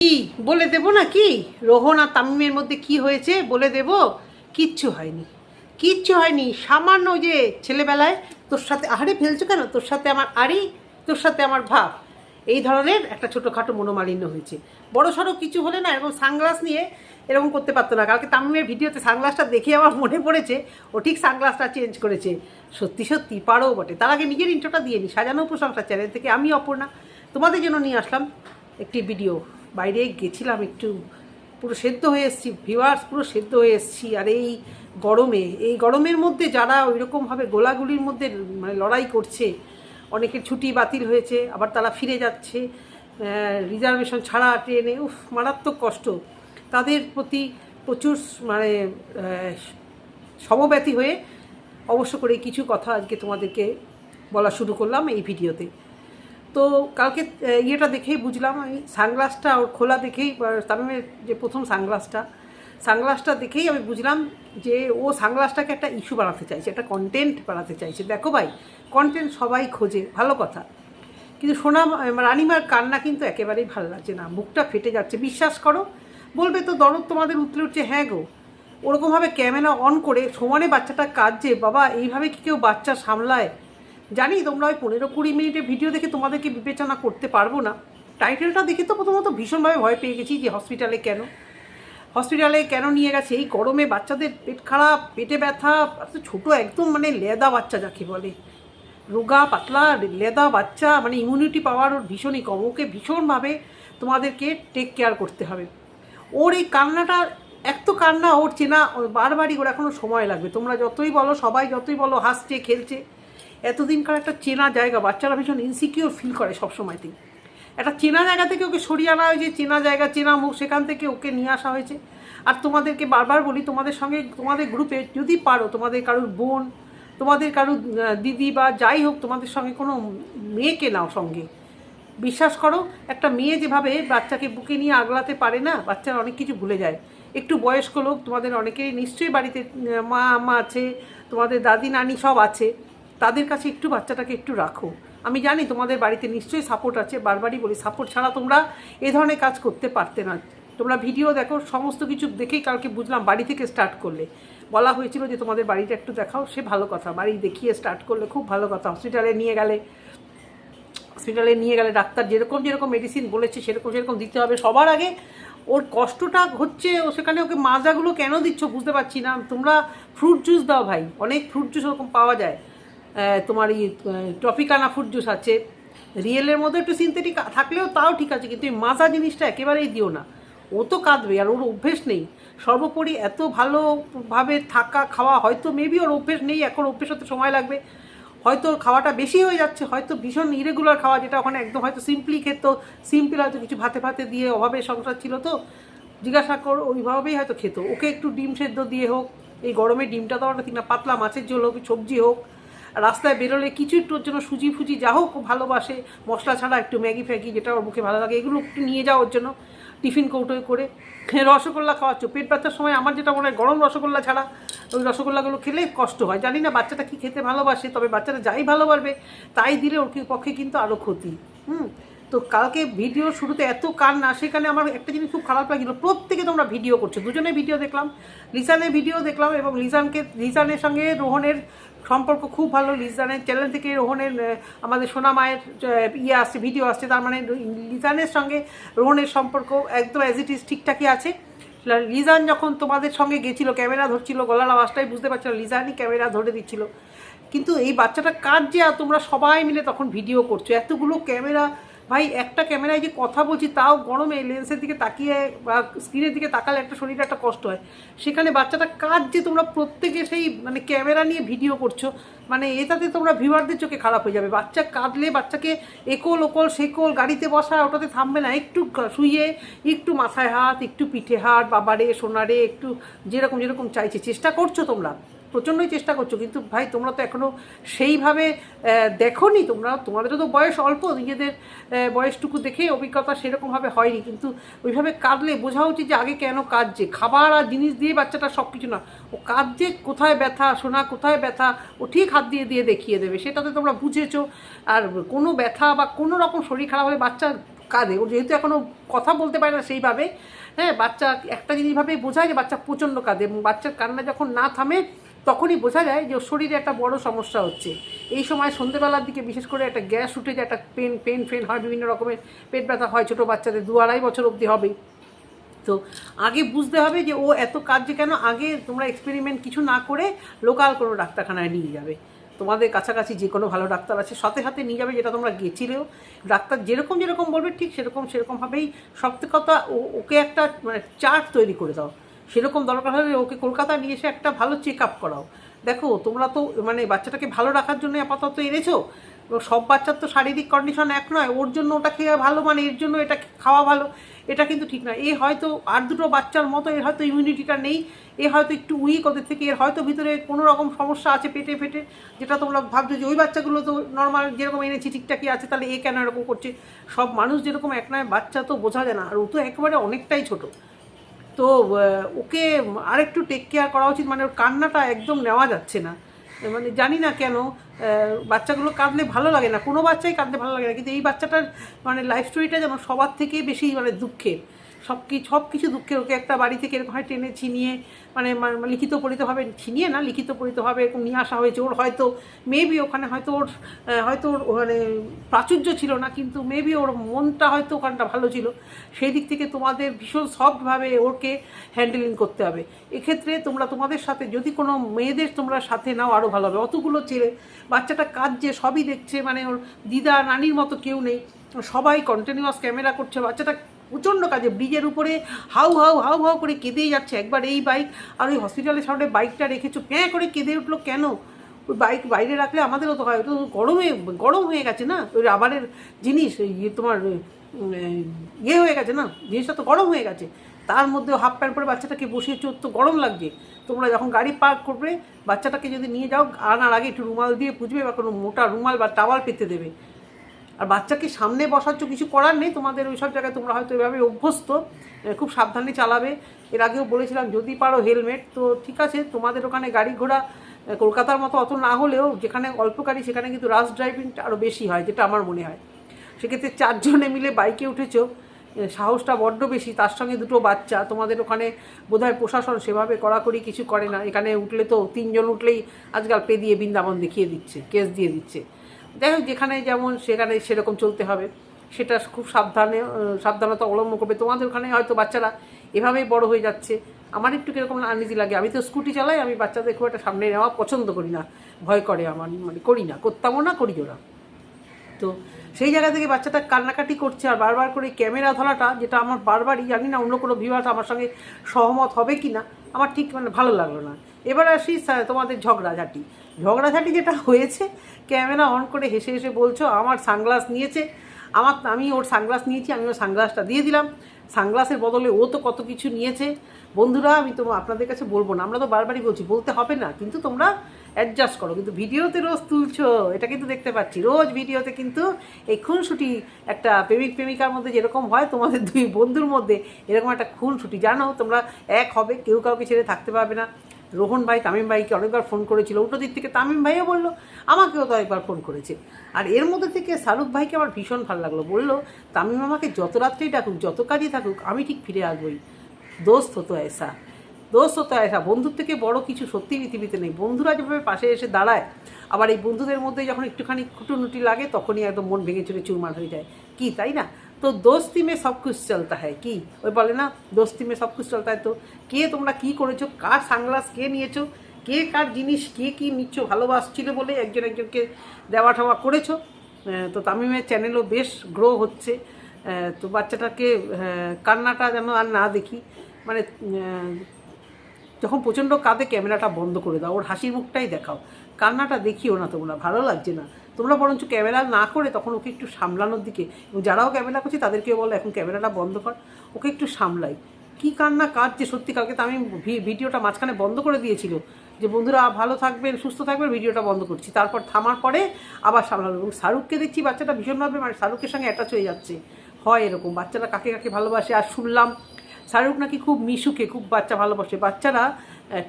কি? বলে দেব না কি? রোহন আর তামিমের মধ্যে কি হয়েছে বলে দেব? কিচ্ছু হয়নি। কিচ্ছু হয়নি। সামান্য যে ছেলেবেলায় তোর সাথে, আহারে ফেলছো কেন? তোর সাথে আমার আড়ি, তোর সাথে আমার ভাব। এই ধরনের একটা ছোটোখাটো মনোমালিন্য হয়েছে। বড় সড়ো কিছু হলে না এরকম সানগ্লাস নিয়ে এরকম করতে পারতো না। কালকে তামিমের ভিডিওতে সানগ্লাসটা দেখে আমার মনে পড়েছে, ও ঠিক সানগ্লাসটা চেঞ্জ করেছে। সত্যি সত্যি পারো বটে। তার আগে নিজের ইন্ট্রোটা দিয়ে নি। সাজানো প্রশংসা চ্যানেল থেকে আমি অপর্ণা। তোমাদের জন্য নিয়ে আসলাম একটি ভিডিও বাইরে গেছিলাম একটু, পুরো সেদ্ধ হয়ে এসেছি ভিউয়ার্স পুরো সেদ্ধ হয়ে এসেছি। আর এই গরমে, এই গরমের মধ্যে যারা ওইরকমভাবে গোলাগুলির মধ্যে মানে লড়াই করছে, অনেকের ছুটি বাতিল হয়েছে, আবার তারা ফিরে যাচ্ছে রিজার্ভেশন ছাড়া ট্রেনে, উফ, মারাত্মক কষ্ট। তাদের প্রতি প্রচুর মানে সমব্যথী হয়ে অবশ্য করে কিছু কথা আজকে তোমাদেরকে বলা শুরু করলাম এই ভিডিওতে। তো কালকে ইয়েটা দেখেই বুঝলাম আমি, সানগ্লাসটা ওর খোলা দেখেই তামিমের যে প্রথম সানগ্লাসটা সানগ্লাসটা দেখেই আমি বুঝলাম যে ও সানগ্লাসটাকে একটা ইস্যু বানাতে চাইছে, একটা কন্টেন্ট বানাতে চাইছে। দেখো ভাই কন্টেন্ট সবাই খোঁজে, ভালো কথা। কিন্তু সোনা রানিমার কান্না কিন্তু একেবারেই ভালো লাগছে না, মুখটা ফেটে যাচ্ছে। বিশ্বাস করো, বলবে তো দরদ তোমাদের উতলে উঠছে হ্যাঁ গো। ওরকমভাবে ক্যামেরা অন করে সমানে বাচ্চাটা কাঁদছে, বাবা, এইভাবে কি কেউ বাচ্চা সামলায়? জানি তোমরা ওই পনেরো কুড়ি মিনিটের ভিডিও দেখে তোমাদেরকে বিবেচনা করতে পারব না। টাইটেলটা দেখে তো প্রথমত ভীষণভাবে ভয় পেয়ে গেছি যে হসপিটালে কেন? হসপিটালে কেন নিয়ে গেছে? এই গরমে বাচ্চাদের পেট খারাপ, পেটে ব্যথা ছোট একদম মানে লেদা বাচ্চা যাকে বলে। রোগা, পাতলা, লেদা বাচ্চা মানে ইমিউনিটি পাওয়ার ওর ভীষণই কম। ওকে ভীষণভাবে তোমাদেরকে টেক কেয়ার করতে হবে। ওর এই কান্নাটা, এক তো কান্না, ওর চেনা, বারবারই ওর এখনও সময় লাগবে। তোমরা যতই বলো, সবাই যতই বলো, হাসছে, খেলছে। এতদিনকার একটা চেনা জায়গা, বাচ্চারা ভীষণ ইনসিকিউর ফিল করে সবসময়তেই একটা চেনা জায়গা থেকে ওকে সরিয়ে আনা হয়েছে, চেনা জায়গা, চেনা মুখ, সেখান থেকে ওকে নিয়ে আসা হয়েছে। আর তোমাদেরকে বারবার বলি, তোমাদের সঙ্গে, তোমাদের গ্রুপে যদি পারো, তোমাদের কারোর বোন, তোমাদের কারোর দিদি বা যাই হোক, তোমাদের সঙ্গে কোনো মেয়েকে নাও সঙ্গে। বিশ্বাস করো, একটা মেয়ে যেভাবে বাচ্চাকে বুকে নিয়ে আগলাতে পারে না, বাচ্চারা অনেক কিছু ভুলে যায়। একটু বয়স্ক লোক, তোমাদের অনেকেই নিশ্চয়ই বাড়িতে মা, আম্মা আছে, তোমাদের দাদি, নানি সব আছে। তাদের কাছে একটু বাচ্চাটাকে একটু রাখো। আমি জানি তোমাদের বাড়িতে নিশ্চয়ই সাপোর্ট আছে, বারবারই বলি সাপোর্ট ছাড়া তোমরা এ ধরনের কাজ করতে পারতে না। তোমরা ভিডিও দেখো, সমস্ত কিছু দেখেই কালকে বুঝলাম বাড়ি থেকে স্টার্ট করলে। বলা হয়েছিল যে তোমাদের বাড়িটা একটু দেখাও, সে ভালো কথা। বাড়ি দেখিয়ে স্টার্ট করলে খুব ভালো কথা। হসপিটালে নিয়ে গেলে হসপিটালে নিয়ে গেলে ডাক্তার যেরকম যেরকম মেডিসিন বলেছে, সেরকম সেরকম দিতে হবে। সবার আগে ওর কষ্টটা হচ্ছে, ও সেখানে ওকে মাজাগুলো কেন দিচ্ছ বুঝতে পারছি না। তোমরা ফ্রুট জুস দাও ভাই, অনেক ফ্রুট জুস ওরকম পাওয়া যায়। তোমার এই ট্রপিকানা ফ্রুট জুস আছে। রিয়েলের মধ্যে একটু সিনথেটিক থাকলেও তাও ঠিক আছে, কিন্তু এই মাজা জিনিসটা একেবারেই দিও না। ও তো কাঁদবে, আর ওর অভ্যেস নেই। সর্বোপরি এত ভালোভাবে থাকা খাওয়া, হয়তো মেবি ওর অভ্যেস নেই, এখন অভ্যেস হতে সময় লাগবে। হয়তো খাওয়াটা বেশি হয়ে যাচ্ছে, হয়তো ভীষণ ইরেগুলার খাওয়া, যেটা ওখানে একদম হয়তো সিম্পলি খেত সিম্পল হয়তো কিছু ভাতে ভাতে দিয়ে অভাবে সংসার ছিল তো, জিজ্ঞাসা কর, ওইভাবেই হয়তো খেত। ওকে একটু ডিম সেদ্ধ দিয়ে হোক, এই গরমে ডিমটা তো না পাতলা মাছের ঝোল হোক, সবজি হোক রাস্তায় বেরোলে কিছু একটুর জন্য সুজি ফুজি যা হোক ভালোবাসে, মশলা ছাড়া একটু ম্যাগি ফ্যাগি যেটা ওর মুখে ভালো লাগে, এগুলো একটু নিয়ে যাওয়ার জন্য, টিফিন কৌটোয় করে। রসগোল্লা খাওয়াচ্ছ, পেট ব্যথার সময় আমার যেটা মনে হয় গরম রসগোল্লা ছাড়া ওই রসগোল্লাগুলো খেলে কষ্ট হয়। জানি না বাচ্চাটা কি খেতে ভালোবাসে, তবে বাচ্চাটা যাই ভালোবাসবে, তাই দিলে ওর পক্ষে কিন্তু আরও ক্ষতি। হুম? তো কালকে ভিডিও শুরুতে এত কান্না সেখানে আমার একটা জিনিস খুব খারাপ লাগছিল। প্রত্যেকে তোমরা ভিডিও করছ। দুজনে ভিডিও দেখলাম। লিসানের ভিডিও দেখলাম এবং লিসানকে, লিসানের সঙ্গে রোহনের সম্পর্ক খুব ভালো। লিসানের চ্যানেল থেকে রোহনের আমাদের সোনা মায়ের ইয়ে আসছে ভিডিও আসছে। তার মানে লিসানের সঙ্গে রোহনের সম্পর্ক একদম অ্যাজ ইট ইজ ঠিকঠাকই আছে। লিজান যখন তোমাদের সঙ্গে গেছিল, ক্যামেরা ধরছিল, গলার আওয়াজটাই বুঝতে পারছিল লিজানই ক্যামেরা ধরে দিচ্ছিল। কিন্তু এই বাচ্চাটা কার যে তোমরা সবাই মিলে তখন ভিডিও করছ। এতগুলো ক্যামেরা ভাই, একটা ক্যামেরায় যে কথা বলছি, তাও গরমে লেন্সের দিকে তাকিয়ে, বা স্ক্রিনের দিকে তাকালে একটা শরীরে একটা কষ্ট হয়। সেখানে বাচ্চাটা কাজ যে তোমরা প্রত্যেকে সেই মানে ক্যামেরা নিয়ে ভিডিও করছ। মানে এটাতে তোমরা ভিউয়ারদের চোখে খারাপ হয়ে যাবে। বাচ্চা কাঁদলে বাচ্চাকে একল ওকল সেকল গাড়িতে বসা, ওটাতে থামবে না। একটু শুয়ে একটু মাথায় হাত, একটু পিঠে হাত, বাবারে, সোনারে, একটু যেরকম যেরকম চাইছে। চেষ্টা করছ তোমরা। প্রচণ্ডই চেষ্টা করছ, কিন্তু ভাই তোমরা তো এখনও সেইভাবে দেখো নি তোমরা তোমাদেরও তো বয়স অল্প, নিজেদের বয়সটুকু দেখে অভিজ্ঞতা সেরকমভাবে হয়নি, কিন্তু ওইভাবে কাঁদলে বোঝা উচিত যে আগে কেন কাঁদছে, খাবার আর জিনিস দিয়ে বাচ্চাটা সব কিছু না, ও কাঁদছে কোথায় ব্যথা, সোনা কোথায় ব্যথা, ও ঠিক হাত দিয়ে দিয়ে দেখিয়ে দেবে, সেটাতে তোমরা বুঝেছ, আর কোনো ব্যথা বা কোনো রকম শরীর খারাপ হলে বাচ্চা কাঁদে, ও যেহেতু এখনও কথা বলতে পারে না সেইভাবে হ্যাঁ বাচ্চা একটা জিনিসভাবেই বোঝায় যে বাচ্চা প্রচণ্ড কাঁদে, এবং বাচ্চার কান্না যখন না থামে তখনই বোঝা যায় যে শরীরে একটা বড় সমস্যা হচ্ছে। এই সময় সন্ধ্যেবেলার দিকে বিশেষ করে একটা গ্যাস উঠে যায়, একটা পেন পেন, ফেন হয়, বিভিন্ন রকমের পেট ব্যথা হয় ছোটো বাচ্চাদের, দু আড়াই বছর অবধি হবেই তো আগে বুঝতে হবে যে ও এত কাজ যে কেন, আগে তোমরা এক্সপেরিমেন্ট কিছু না করে লোকাল কোনো ডাক্তারখানায় নিয়ে যাবে। তোমাদের কাছাকাছি যে কোনো ভালো ডাক্তার আছে, সাথে সাথে নিয়ে যাবে যেটা তোমরা গেছিলেও। ডাক্তার যেরকম যেরকম বলবে ঠিক সেরকম সেরকমভাবেই সব কথা ওকে একটা মানে চার্ট তৈরি করে দাও। সেরকম দরকার হলে ওকে কলকাতা নিয়ে এসে একটা ভালো চেক আপ করাও। দেখো, তোমরা তো মানে বাচ্চাটাকে ভালো রাখার জন্য আপাতত এনেছো। সব বাচ্চার তো শারীরিক কন্ডিশন এক নয়, ওর জন্য ওটা খেয়ে ভালো মানে এর জন্য এটা খাওয়া ভালো। এটা কিন্তু ঠিক নয় এ হয়তো আর দুটো বাচ্চার মতো, এর হয়তো ইমিউনিটিটা নেই। এ হয়তো একটু উইক ওদের থেকে, এর হয়তো ভিতরে কোনো রকম সমস্যা আছে পেটে পেটে। যেটা তোমরা ভাবছ যে, ওই বাচ্চাগুলো তো নর্মাল যেরকম এনেছি, ঠিকঠাকই আছে, তাহলে এ কেন এরকম করছে? সব মানুষ যেরকম এক নয়, বাচ্চা তো বোঝা যায় না। আর ও তো একেবারে অনেকটাই ছোট। তো ওকে আরেকটু টেক কেয়ার করা উচিত। মানে ওর কান্নাটা একদম নেওয়া যাচ্ছে না। মানে জানি না কেন বাচ্চাগুলো কাঁদলে ভালো লাগে না। কোনো বাচ্চাই কাঁদলে ভালো লাগে না। কিন্তু এই বাচ্চাটার মানে লাইফ স্টোরিটা যেন সবার থেকে বেশি মানে দুঃখের। সব কি সব কিছু দুঃখের। ওকে একটা বাড়ি থেকে এরকম হয় টেনে ছিনিয়ে মানে মানে লিখিত পরিতভাবে ছিনিয়ে না লিখিত পরিতভাবে এরকম নিয়ে আসা হয়েছে। ওর হয়তো মেবি ওখানে হয়তো ওর হয়তো ওর মানে প্রাচুর্য ছিল না, কিন্তু মেবি ওর মনটা হয়তো ওখানটা ভালো ছিল। সেই দিক থেকে তোমাদের ভীষণ সফটভাবে ওকে হ্যান্ডেলিং করতে হবে। এক্ষেত্রে তোমরা তোমাদের সাথে, যদি কোনো মেয়েদের তোমরা সাথে নাও আরও ভালো হবে। অতগুলো ছেলে বাচ্চাটা কাঁদছে, সবই দেখছে মানে ওর দিদা, নানির মতো কেউ নেই। সবাই কন্টিনিউয়াস ক্যামেরা করছে, বাচ্চাটা প্রচণ্ড কাজে ব্রিজের উপরে হাউ হাউ হাউ হাউ করে কেঁদেই যাচ্ছে। একবার এই বাইক আর ওই হসপিটালের সামনে বাইকটা রেখেছো প্যাঁ করে কেঁদে উঠল কেন? ওই বাইক বাইরে রাখলে আমাদেরও তো হয় তো গরমে, গরম হয়ে গেছে না? ওই রাবারের জিনিস ইয়ে তোমার ইয়ে হয়ে গেছে না? জিনিসটা তো গরম হয়ে গেছে। তার মধ্যে হাফ প্যান্ট পরে বাচ্চাটাকে বসিয়েছো তো গরম লাগছে। তোমরা যখন গাড়ি পার্ক করবে, বাচ্চাটাকে যদি নিয়ে যাও, আনার আগে একটু রুমাল দিয়ে পুজবে বা কোনো মোটা রুমাল বা টাওয়াল পেতে দেবে। আর বাচ্চাকে সামনে বসাচ্ছ কিছু করার নেই, তোমাদের ওই সব জায়গায় তোমরা হয়তো এভাবে অভ্যস্ত খুব সাবধানে চালাবে। এর আগেও বলেছিলাম, যদি পারো হেলমেট তো ঠিক আছে, তোমাদের ওখানে গাড়ি ঘোড়া কলকাতার মতো অত না হলেও যেখানে অল্প গাড়ি, সেখানে কিন্তু রাশ ড্রাইভিংটা আরও বেশি হয়, যেটা আমার মনে হয়। সেক্ষেত্রে চারজনে মিলে বাইকে উঠেছো সাহসটা বড্ড বেশি, তার সঙ্গে দুটো বাচ্চা, তোমাদের ওখানে বোধহয় প্রশাসন সেভাবে কড়াকড়ি কিছু করে না। এখানে উঠলে তো তিনজন উঠলেই আজকাল পে দিয়ে বৃন্দাবন দেখিয়ে দিচ্ছে, কেস দিয়ে দিচ্ছে। যাই হোক, যেখানে যেমন সেখানে সেরকম চলতে হবে। সেটা খুব সাবধানে সাবধানতা অবলম্বন করবে। তোমাদের ওখানে হয়তো বাচ্চারা এভাবেই বড় হয়ে যাচ্ছে। আমার একটু কীরকম আনইজি লাগে। আমি তো স্কুটি চালাই, আমি বাচ্চাদের খুব একটা সামনে নেওয়া পছন্দ করি না। ভয় করে আমার মানে করি না, করতামও না, করিও না। তো সেই জায়গা থেকে বাচ্চাটা কান্নাকাটি করছে আর বারবার করে ক্যামেরা ধরাটা, যেটা আমার বারবারই, জানি না অন্য কোনো ভিউয়ার্স আমার সঙ্গে সহমত হবে কি না আমার ঠিক মানে ভালো লাগল না। এবার আসি তোমাদের ঝগড়াঝাটি। ঝগড়াঝাটি যেটা হয়েছে, ক্যামেরা অন করে হেসে হেসে বলছো, আমার সানগ্লাস নিয়েছে। আমার, আমি ওর সানগ্লাস নিয়েছি, আমি ওর সানগ্লাসটা দিয়ে দিলাম। সানগ্লাসের বদলে ও তো কত কিছু নিয়েছে। বন্ধুরা, আমি তো আপনাদের কাছে বলব না, আমরা তো বারবারই বলছি, বলতে হবে না, কিন্তু তোমরা অ্যাডজাস্ট করো। কিন্তু ভিডিওতে রোজ তুলছো, এটা কিন্তু দেখতে পাচ্ছি। রোজ ভিডিওতে কিন্তু এই খুনসুটি একটা প্রেমিক, প্রেমিকার মধ্যে যেরকম হয়, তোমাদের দুই বন্ধুর মধ্যে এরকম একটা খুনসুটি। জানো, তোমরা এক হবে, কেউ কাউকে ছেড়ে থাকতে পারবে না। রোহন ভাই, তামিম ভাইকে অনেকবার ফোন করেছিল। উল্টো দিক থেকে তামিম ভাইও বলল, আমাকেও তো একবার ফোন করেছে। আর এর মধ্যে থেকে শাহরুখ ভাইকে আমার ভীষণ ভালো লাগল। বলল, তামিম আমাকে যত রাত্রেই ডাকুক, যত কাজই থাকুক, আমি ঠিক ফিরে আসবোই। দোস্ত হতো এসা। দোস্ত হতো এসা বন্ধুর থেকে বড় কিছু সত্যি পৃথিবীতে নেই। বন্ধুরা যেভাবে পাশে এসে দাঁড়ায়, আবার এই বন্ধুদের মধ্যে যখন একটুখানি খুঁটুনুটি লাগে, তখনই একদম মন ভেঙে চুরে চুরমার হয়ে যায়। কি, তাই না? তো দোস্তি মে সব কিছু চলতা হয়। কি? ওই বলে না দোস্তি মে সব কিছু চলতা হয়। তো কে তোমরা কি করেছ? কার সানগ্লাস কে নিয়েছো? কে কার জিনিস কে কি নিচ্ছ? ভালোবাসছিল বলে একজন একজনকে দেওয়া ঠাওয়া করেছ? তো তামিমের চ্যানেলও বেশ গ্রো হচ্ছে। তো বাচ্চাটাকে কান্নাটা যেন আর না দেখি। মানে যখন প্রচণ্ড কাঁদে, ক্যামেরাটা বন্ধ করে দাও, ওর হাসির মুখটাই দেখাও। কান্নাটা দেখিও না তোমরা, ভালো লাগছে না। তোমরা বরঞ্চ ক্যামেরা না করে তখন ওকে একটু সামলানোর দিকে, এবং যারাও ক্যামেরা করছে তাদেরকেও বলো, এখন ক্যামেরাটা বন্ধ কর, ওকে একটু সামলাই। কী কান্না কাঁদছে সত্যি, কালকে তো আমি ভিডিওটা মাঝখানে বন্ধ করে দিয়েছিল, যে বন্ধুরা ভালো থাকবেন, সুস্থ থাকবেন, ভিডিওটা বন্ধ করছি। তারপর থামার পরে আবার সামলানো এবং শাহরুখকে দেখছি বাচ্চাটা ভীষণভাবে মানে শাহরুখের সঙ্গে অ্যাটাচ হয়ে যাচ্ছে। হয় এরকম, বাচ্চারা কাকে কাকে ভালোবাসে, আর শুনলাম শাহরুখ নাকি খুব মিশুকে, খুব বাচ্চা ভালোবাসে। বাচ্চারা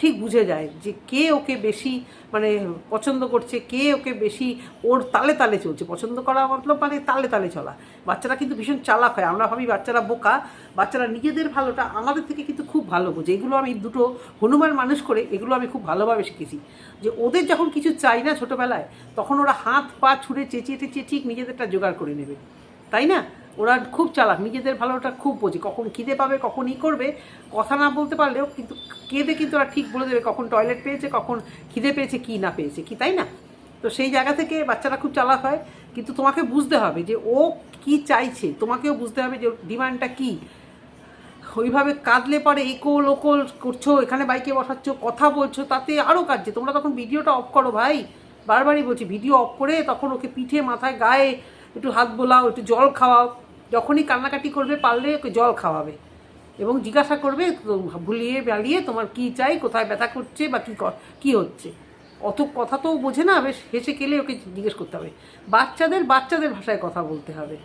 ঠিক বুঝে যায় যে কে ওকে বেশি মানে পছন্দ করছে, কে ওকে বেশি ওর তালে তালে চলছে। পছন্দ করা মতলব মানে তালে তালে চলা। বাচ্চারা কিন্তু ভীষণ চালাক হয়। আমরা ভাবি বাচ্চারা বোকা। বাচ্চারা নিজেদের ভালোটা আমাদের থেকে কিন্তু খুব ভালো বোঝে। এগুলো আমি দুটো হনুমান মানুষ করে এগুলো আমি খুব ভালোভাবে শিখেছি। যে ওদের যখন কিছু চাই না ছোটোবেলায়, তখন ওরা হাত পা ছুঁড়ে চেঁচিয়ে টেঁচিয়ে ঠিক নিজেদেরটা জোগাড় করে নেবে। তাই না? ওরা খুব চালাক, নিজেদের ভালোটা খুব বোঝে। কখন খিদে পাবে, কখন ই করবে, কথা না বলতে পারলেও কিন্তু কেঁদে কিন্তু ওরা ঠিক বলে দেবে কখন টয়লেট পেয়েছে, কখন খিদে পেয়েছে, কি না পেয়েছে, কি, তাই না? তো সেই জায়গা থেকে বাচ্চারা খুব চালাক হয়। কিন্তু তোমাকে বুঝতে হবে যে ও কি চাইছে, তোমাকেও বুঝতে হবে যে ডিমান্ডটা কী। ওইভাবে কাঁদলে পরে একোল, ওকোল করছ, এখানে বাইকে বসাচ্ছ, কথা বলছো, তাতে আরও কাঁদছে। তোমরা তখন ভিডিওটা অফ করো ভাই। বারবারই বলছি ভিডিও অফ করে তখন ওকে পিঠে, মাথায়, গায়ে একটু হাত বোলাও, একটু জল খাওয়াও। যখনই কান্নাকাটি করবে, পারলে ওকে জল খাওয়াবে। এবং জিজ্ঞাসা করবে ভুলিয়ে বালিয়ে তোমার কি চাই? কোথায় ব্যথা করছে বা কী ক- হচ্ছে? অত কথা তো বোঝে না, বেশ হেসে খেলে ওকে জিজ্ঞেস করতে হবে। বাচ্চাদের বাচ্চাদের ভাষায় কথা বলতে হবে।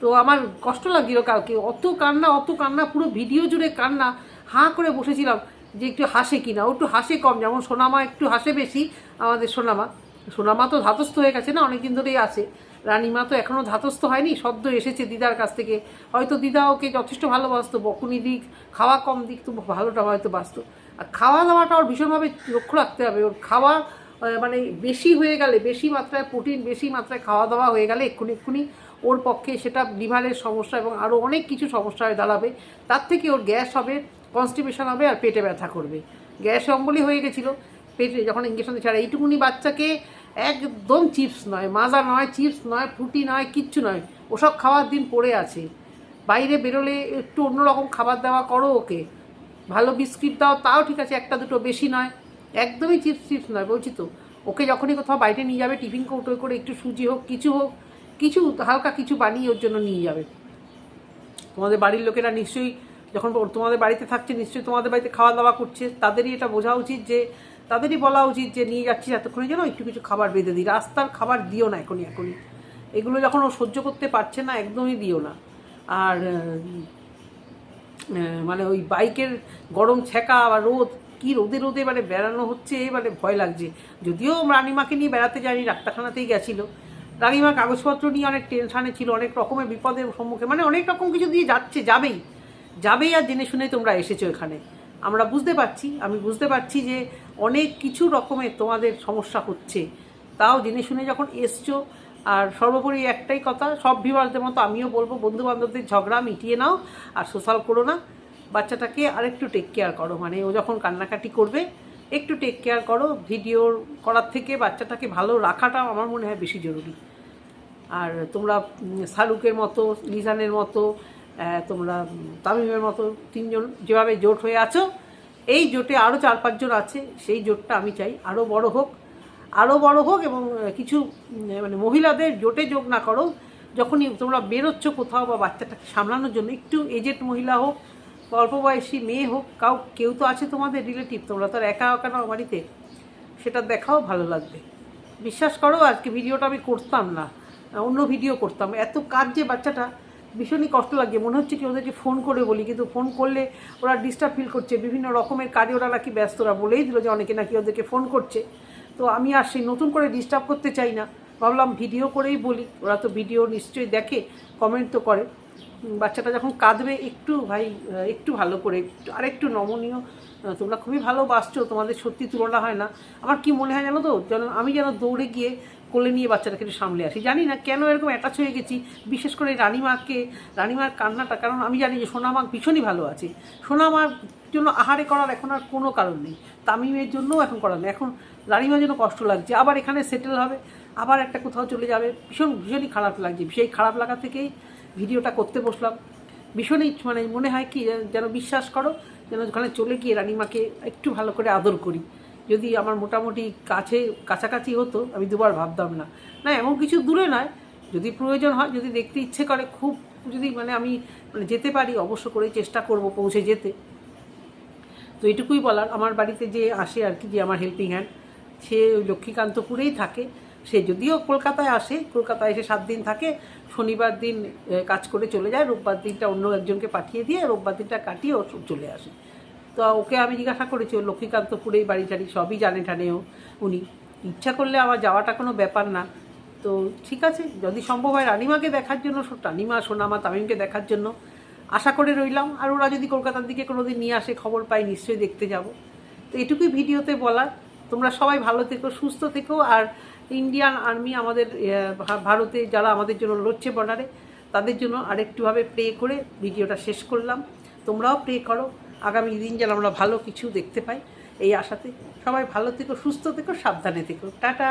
তো আমার কষ্ট লাগছিল কালকে। অত কান্না অত কান্না, পুরো ভিডিও জুড়ে কান্না। হাঁ করে বসেছিলাম যে একটু হাসে কিনা। ও একটু হাসে কম। যেমন সোনামা একটু হাসে বেশি, আমাদের সোনামা। সোনামা তো ধাতস্থ হয়ে গেছে না অনেক দিন ধরেই আছে। রানীমা তো এখনও ধাতস্থ হয়নি সদ্য এসেছে দিদার কাছ থেকে। হয়তো দিদা ওকে যথেষ্ট ভালোবাসতো, বকুনি দিক, খাওয়া কম দিক, তো ভালোটা হয়তো বাসতো আর খাওয়া দাওয়াটা ওর ভীষণভাবে লক্ষ্য রাখতে হবে। ওর খাওয়া মানে বেশি হয়ে গেলে, বেশি মাত্রায় প্রোটিন, বেশি মাত্রায় খাওয়া দাওয়া হয়ে গেলে এক্ষুনি এক্ষুনি ওর পক্ষে সেটা লিভারের সমস্যা এবং আরও অনেক কিছু সমস্যা হয়ে দাঁড়াবে। তার থেকে ওর গ্যাস হবে, কনস্টিপেশন হবে আর পেটে ব্যথা করবে। গ্যাস অম্বলি হয়ে গেছিল। পেটে যখন ইঞ্জেকশন আর এইটুকুনি বাচ্চাকে একদম চিপস নয়, মাজা নয়, চিপস নয় ফ্রুটি নয়, কিচ্ছু নয়। ওসব খাওয়ার দিন পড়ে আছে। বাইরে বেরোলে একটু অন্যরকম খাবার দাওয়া করো ওকে। ভালো বিস্কিট দাও, তাও ঠিক আছে, একটা দুটো বেশি নয়। একদমই চিপস চিপস নয়, বলছি তো। ওকে যখনই কোথাও বাইরে নিয়ে যাবে, টিফিন কৌটো করে একটু সুজি হোক, কিছু হোক, কিছু হালকা কিছু বানিয়ে ওর জন্য নিয়ে যাবে। তোমাদের বাড়ির লোকেরা নিশ্চয়ই, যখন তোমাদের বাড়িতে থাকছে, নিশ্চয়ই তোমাদের বাড়িতে খাওয়া দাওয়া করছে। তাদেরই এটা বোঝা উচিত যে তাদেরই বলা উচিত যে নিয়ে যাচ্ছি এতক্ষণে যেন একটু কিছু খাবার বেঁধে দিই। রাস্তার খাবার দিও না এখনই এখনই। এগুলো যখন ও সহ্য করতে পারছে না, একদমই দিও না। আর মানে ওই বাইকের গরম ছ্যাঁকা বা রোদ, কি রোদে রোদে মানে বেড়ানো হচ্ছে মানে ভয় লাগছে। যদিও রানিমাকে নিয়ে বেড়াতে যায়নি, ডাক্তারখানাতেই গেছিল। রানিমা কাগজপত্র নিয়ে অনেক টেনশানে ছিল, অনেক রকমের বিপদের সম্মুখে মানে অনেক রকম কিছু দিয়ে যাচ্ছে, যাবেই। যাবেই আর জেনে শুনে তোমরা এসেছ এখানে। আমরা বুঝতে পারছি, আমি বুঝতে পারছি যে অনেক কিছু রকমের তোমাদের সমস্যা হচ্ছে। তাও জেনে শুনে যখন এসছো, আর সর্বোপরি একটাই কথা, সব ভিভারদের মতো আমিও বলব বন্ধু বান্ধবদের ঝগড়া মিটিয়ে নাও আর সোশ্যাল করো না। বাচ্চাটাকে আরেকটু টেক কেয়ার করো মানে ও যখন কান্নাকাটি করবে, একটু টেক কেয়ার করো। ভিডিও করার থেকে বাচ্চাটাকে ভালো রাখাটা আমার মনে হয় বেশি জরুরি। আর তোমরা শাহরুখের মতো, লিজানের মতো তোমরা তামিমের মতো তিনজন যেভাবে জোট হয়ে আছো, এই জোটে আরও চার পাঁচজন আছে, সেই জোটটা আমি চাই। আরও বড় হোক আরও বড় হোক এবং কিছু মানে মহিলাদের জোটে যোগ না করো, যখনই তোমরা বেরোচ্ছ কোথাও বা বাচ্চাটাকে সামলানোর জন্য, একটু এজেড মহিলা হোক অল্প বয়সী মেয়ে হোক, কাউ, কেউ তো আছে তোমাদের রিলেটিভ তোমরা তো একা একা নাও বাড়িতে, সেটা দেখাও ভালো লাগবে। বিশ্বাস করো, আজকে ভিডিওটা আমি করতাম না, অন্য ভিডিও করতাম। এত কাজ যে বাচ্চাটা ভীষণই কষ্ট লাগে। মনে হচ্ছে কি ওদেরকে ফোন করে বলি, কিন্তু ফোন করলে ওরা ডিস্টার্ব ফিল করছে। বিভিন্ন রকমের কাজে ওরা নাকি ব্যস্ত। ওরা বলেই দিল যে অনেকে নাকি ওদেরকে ফোন করছে। তো আমি আর সেই নতুন করে ডিস্টার্ব করতে চাই না। ভাবলাম ভিডিও করেই বলি। ওরা তো ভিডিও নিশ্চয়ই দেখে কমেন্ট তো করে। বাচ্চাটা যখন কাঁদবে, একটু ভাই একটু ভালো করে, একটু আরেকটু নমনীয়। তোমরা খুবই ভালোবাসছো, তোমাদের সত্যি তুলনা হয় না। আমার কি মনে হয় জানো তো? যেন আমি যেন দৌড়ে গিয়ে কোলে নিয়ে বাচ্চাটাকে একটু সামলে আসি। জানি না কেন এরকম অ্যাটাচ হয়ে গেছি, বিশেষ করে রানিমাকে, রানিমার কান্নাটা, কারণ আমি জানি যে সোনামা ভীষণই ভালো আছে। সোনামার জন্য আহারে করার এখন আর কোনো কারণ নেই। তামিমের জন্যও এখন করার নেই। এখন রানিমার জন্য কষ্ট লাগছে। আবার এখানে সেটেল হবে, আবার একটা কোথাও চলে যাবে। ভীষণ, ভীষণই খারাপ লাগছে। সেই খারাপ লাগা থেকেই ভিডিওটা করতে বসলাম। ভীষণই মানে মনে হয় কি, যেন বিশ্বাস করো, যেন ওখানে চলে গিয়ে রানিমাকে একটু ভালো করে আদর করি। যদি আমার মোটামুটি কাছে, কাছাকাছি হতো, আমি দুবার ভাবতাম না। না, এমন কিছু দূরে নয়, যদি প্রয়োজন হয়, যদি দেখতে ইচ্ছে করে, খুব যদি মানে আমি মানে যেতে পারি, অবশ্য করে চেষ্টা করব পৌঁছে যেতে। তো এটুকুই বলার, আমার বাড়িতে যে আসে আর কি, যে আমার হেল্পিং হ্যান্ড সে লক্ষ্মীকান্তপুরেই থাকে। সে যদিও কলকাতায় আসে, কলকাতায় এসে সাত দিন থাকে, শনিবার দিন কাজ করে চলে যায়, রোববার দিনটা অন্য একজনকে পাঠিয়ে দিয়ে, রোববার দিনটা কাটিয়ে ও চলে আসে। তো ওকে আমি জিজ্ঞাসা করেছি, ও লক্ষ্মীকান্তপুরেই বাড়ি টাড়ি সবই জানে টানেও উনি, ইচ্ছা করলে আমার যাওয়াটা কোনো ব্যাপার না। তো ঠিক আছে, যদি সম্ভব হয় রানিমাকে দেখার জন্য, রানিমা, সোনামা তামিমকে দেখার জন্য, আশা করে রইলাম। আর ওরা যদি কলকাতার দিকে কোনো দিন নিয়ে আসে, খবর পাই, নিশ্চয়ই দেখতে যাব। তো এটুকুই ভিডিওতে বলার। তোমরা সবাই ভালো থেকো, সুস্থ থেকো। আর ইন্ডিয়ান আর্মি আমাদের ভারতে যারা আমাদের জন্য লড়ছে বর্ডারে, তাদের জন্য আরেকটুভাবে প্রে করে ভিডিওটা শেষ করলাম। তোমরাও প্রে করো। আগামী দিন যেন আমরা ভালো কিছু দেখতে পাই। এই আশাতে সবাই ভালো থেকো, সুস্থ থেকো, সাবধানে থেকো। টাটা!